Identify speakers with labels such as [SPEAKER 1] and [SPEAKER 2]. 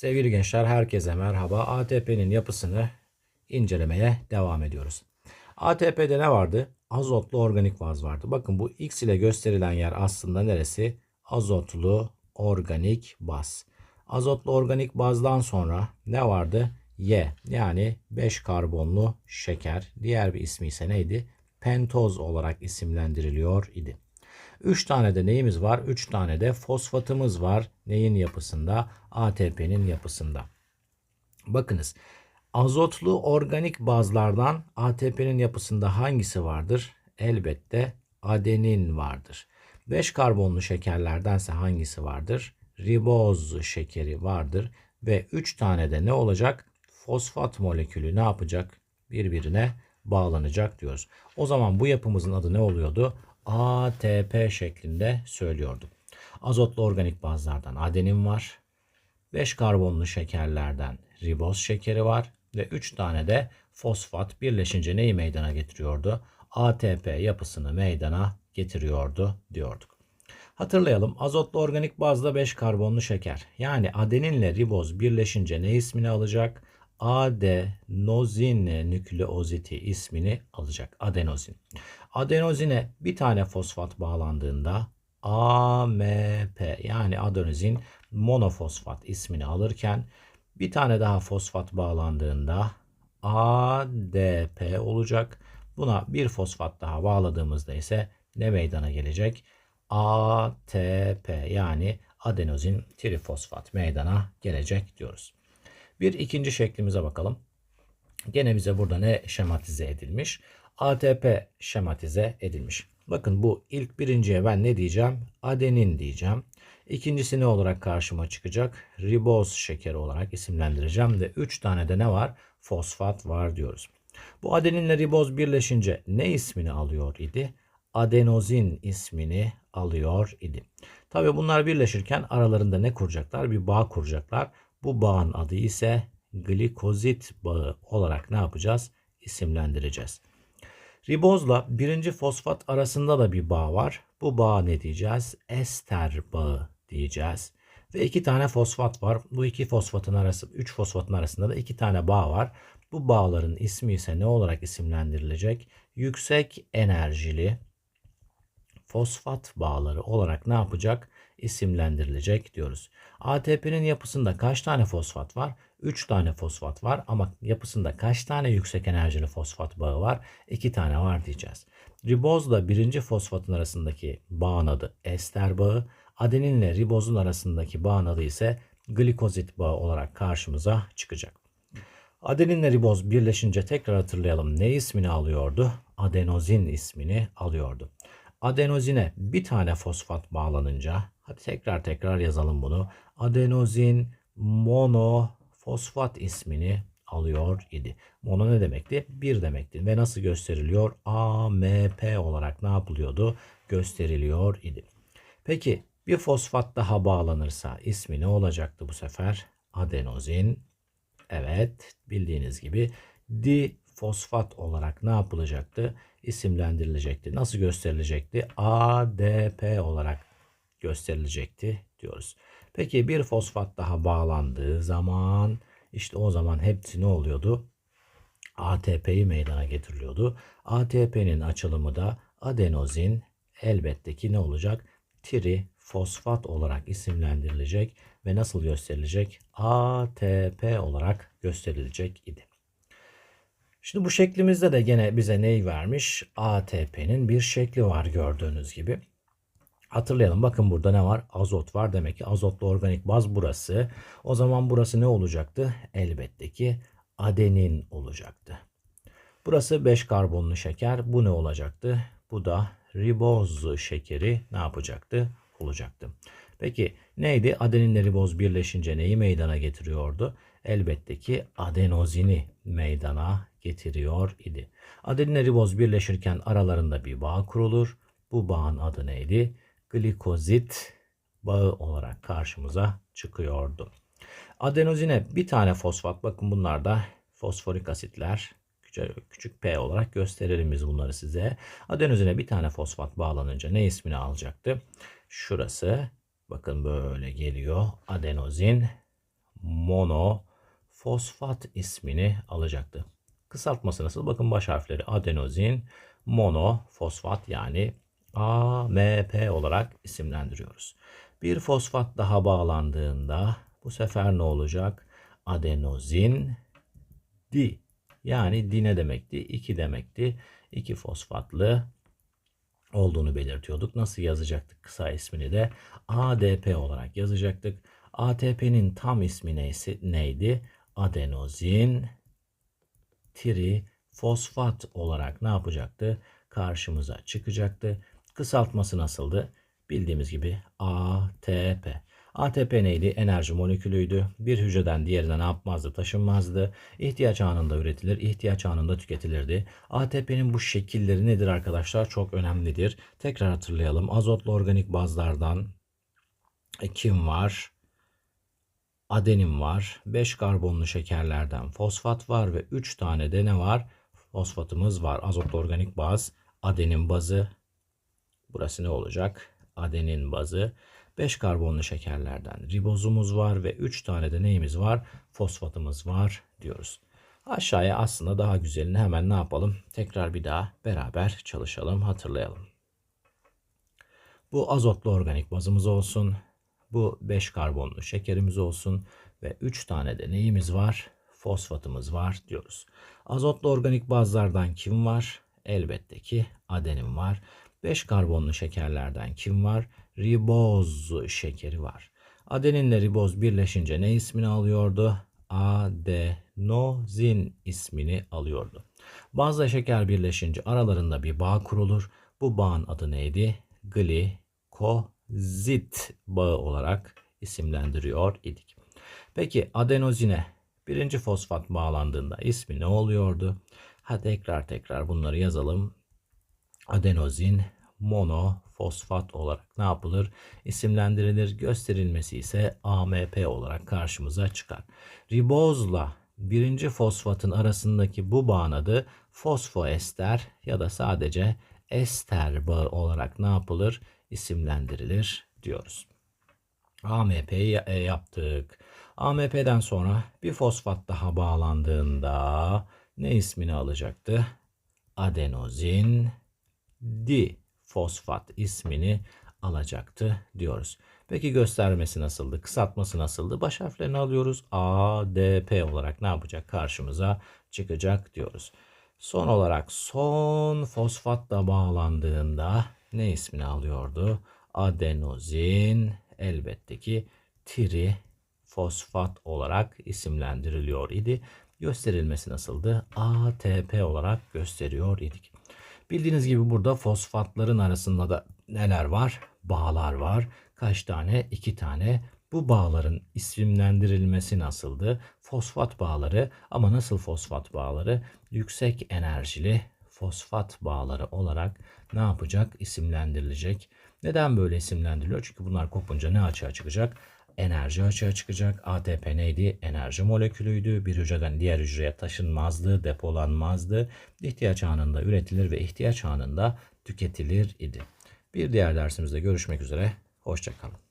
[SPEAKER 1] Sevgili gençler herkese merhaba. ATP'nin yapısını incelemeye devam ediyoruz. ATP'de ne vardı? Azotlu organik baz vardı. Bakın bu X ile gösterilen yer aslında neresi? Azotlu organik baz. Azotlu organik bazdan sonra ne vardı? Y yani 5 karbonlu şeker. Diğer bir ismi ise neydi? Pentoz olarak isimlendiriliyor idi. 3 tane de neyimiz var? 3 tane de fosfatımız var. Neyin yapısında? ATP'nin yapısında. Bakınız azotlu organik bazlardan ATP'nin yapısında hangisi vardır? Elbette adenin vardır. 5 karbonlu şekerlerdense hangisi vardır? Riboz şekeri vardır. Ve 3 tane de ne olacak? Fosfat molekülü ne yapacak? Birbirine bağlanacak diyoruz. O zaman bu yapımızın adı ne oluyordu? ATP şeklinde söylüyordum. Azotlu organik bazlardan adenin var. 5 karbonlu şekerlerden riboz şekeri var ve 3 tane de fosfat birleşince neyi meydana getiriyordu? ATP yapısını meydana getiriyordu diyorduk. Hatırlayalım azotlu organik bazda 5 karbonlu şeker yani adeninle riboz birleşince ne ismini alacak? Adenozin nükleoziti ismini alacak. Adenozin. Adenozine bir tane fosfat bağlandığında AMP yani adenozin monofosfat ismini alırken bir tane daha fosfat bağlandığında ADP olacak. Buna bir fosfat daha bağladığımızda ise ne meydana gelecek? ATP yani adenozin trifosfat meydana gelecek diyoruz. Bir ikinci şeklimize bakalım. Gene bize burada ne şematize edilmiş? ATP şematize edilmiş. Bakın bu ilk birinciye ben ne diyeceğim? Adenin diyeceğim. İkincisi ne olarak karşıma çıkacak? Riboz şekeri olarak isimlendireceğim. Ve 3 tane de ne var? Fosfat var diyoruz. Bu adeninle riboz birleşince ne ismini alıyor idi? Adenozin ismini alıyor idi. Tabi bunlar birleşirken aralarında ne kuracaklar? Bir bağ kuracaklar. Bu bağın adı ise glikozit bağı olarak ne yapacağız? İsimlendireceğiz. Ribozla birinci fosfat arasında da bir bağ var. Bu bağ ne diyeceğiz? Ester bağı diyeceğiz. Ve iki tane fosfat var. Bu iki fosfatın arası, üç fosfatın arasında da iki tane bağ var. Bu bağların ismi ise ne olarak isimlendirilecek? Yüksek enerjili fosfat bağları olarak ne yapacak? İsimlendirilecek diyoruz. ATP'nin yapısında kaç tane fosfat var? 3 tane fosfat var ama yapısında kaç tane yüksek enerjili fosfat bağı var? 2 tane var diyeceğiz. Ribozla birinci fosfatın arasındaki bağın adı ester bağı. Adeninle ribozun arasındaki bağın adı ise glikozit bağı olarak karşımıza çıkacak. Adeninle riboz birleşince tekrar hatırlayalım ne ismini alıyordu? Adenozin ismini alıyordu. Adenozine bir tane fosfat bağlanınca hadi tekrar tekrar yazalım bunu. Adenozin monofosfat ismini alıyor idi. Mono ne demekti? Bir demekti. Ve nasıl gösteriliyor? AMP olarak ne yapılıyordu? Gösteriliyor idi. Peki bir fosfat daha bağlanırsa ismi ne olacaktı bu sefer? Adenozin. Evet bildiğiniz gibi difosfat olarak ne yapılacaktı? isimlendirilecekti. Nasıl gösterilecekti? ADP olarak gösterilecekti diyoruz. Peki bir fosfat daha bağlandığı zaman işte o zaman hepsi ne oluyordu? ATP'yi meydana getiriliyordu. ATP'nin açılımı da adenozin elbette ki ne olacak? Tri fosfat olarak isimlendirilecek ve nasıl gösterilecek? ATP olarak gösterilecek idi. Şimdi bu şeklimizde de gene bize neyi vermiş? ATP'nin bir şekli var gördüğünüz gibi. Hatırlayalım bakın burada ne var? Azot var demek ki azotlu organik baz burası. O zaman burası ne olacaktı? Elbette ki adenin olacaktı. Burası 5 karbonlu şeker. Bu ne olacaktı? Bu da riboz şekeri ne yapacaktı? Olacaktı. Peki neydi? Adeninle riboz birleşince neyi meydana getiriyordu? Elbette ki adenozini meydana getiriyor idi. Adeninle riboz birleşirken aralarında bir bağ kurulur. Bu bağın adı neydi? Glikozit bağı olarak karşımıza çıkıyordu. Adenozine bir tane fosfat bakın bunlar da fosforik asitler küçük, P olarak gösterelim biz bunları size. Adenozine bir tane fosfat bağlanınca ne ismini alacaktı? Şurası bakın böyle geliyor. Adenozin monofosfat ismini alacaktı. Kısaltması nasıl? Bakın baş harfleri adenozin monofosfat yani AMP olarak isimlendiriyoruz. Bir fosfat daha bağlandığında bu sefer ne olacak? Adenozin di yani di ne demekti? 2 demekti. 2 fosfatlı olduğunu belirtiyorduk. Nasıl yazacaktık kısa ismini de? ADP olarak yazacaktık. ATP'nin tam ismi neyse, neydi? Adenozin trifosfat olarak ne yapacaktı? Karşımıza çıkacaktı. Kısaltması nasıldı? Bildiğimiz gibi ATP. ATP neydi? Enerji molekülüydü. Bir hücreden diğerine ne yapmazdı? Taşınmazdı. İhtiyaç anında üretilir, ihtiyaç anında tüketilirdi. ATP'nin bu şekilleri nedir arkadaşlar? Çok önemlidir. Tekrar hatırlayalım. Azotlu organik bazlardan kim var? Adenin var. 5 karbonlu şekerlerden fosfat var ve 3 tane de ne var? Fosfatımız var. Azotlu organik baz, adenin bazı. Burası ne olacak? Adenin bazı. 5 karbonlu şekerlerden ribozumuz var ve 3 tane de neyimiz var? Fosfatımız var diyoruz. Aşağıya aslında daha güzelini hemen ne yapalım? Tekrar bir daha beraber çalışalım, hatırlayalım. Bu azotlu organik bazımız olsun. Bu 5 karbonlu şekerimiz olsun ve 3 tane de neyimiz var? Fosfatımız var diyoruz. Azotlu organik bazlardan kim var? Elbette ki adenin var. 5 karbonlu şekerlerden kim var? Riboz şekeri var. Adeninle riboz birleşince ne ismini alıyordu? Adenozin ismini alıyordu. Bazla şeker birleşince aralarında bir bağ kurulur. Bu bağın adı neydi? Glikozit bağı olarak isimlendiriyor idik. Peki adenozine birinci fosfat bağlandığında ismi ne oluyordu? Ha tekrar tekrar bunları yazalım. Adenozin monofosfat olarak ne yapılır? İsimlendirilir. Gösterilmesi ise AMP olarak karşımıza çıkar. Ribozla birinci fosfatın arasındaki bu bağın adı fosfoester ya da sadece ester bağı olarak ne yapılır? İsimlendirilir diyoruz. AMP'yi e yaptık. AMP'den sonra bir fosfat daha bağlandığında ne ismini alacaktı? Adenozin di fosfat ismini alacaktı diyoruz. Peki göstermesi nasıldı? Kısaltması nasıldı? Baş harflerini alıyoruz. A, D, P olarak ne yapacak? Karşımıza çıkacak diyoruz. Son olarak son fosfat da bağlandığında ne ismini alıyordu? Adenozin elbette ki tri fosfat olarak isimlendiriliyor idi. Gösterilmesi nasıldı? ATP olarak gösteriyor idik. Bildiğiniz gibi burada fosfatların arasında da neler var? Bağlar var. Kaç tane? İki tane. Bu bağların isimlendirilmesi nasıldı? Fosfat bağları ama nasıl fosfat bağları? Yüksek enerjili fosfat bağları olarak ne yapacak? İsimlendirilecek. Neden böyle isimlendiriliyor? Çünkü bunlar kopunca ne açığa çıkacak? Enerji açığa çıkacak. ATP neydi? Enerji molekülüydü. Bir hücreden diğer hücreye taşınmazdı, depolanmazdı. İhtiyaç anında üretilir ve ihtiyaç anında tüketilir idi. Bir diğer dersimizde görüşmek üzere. Hoşçakalın.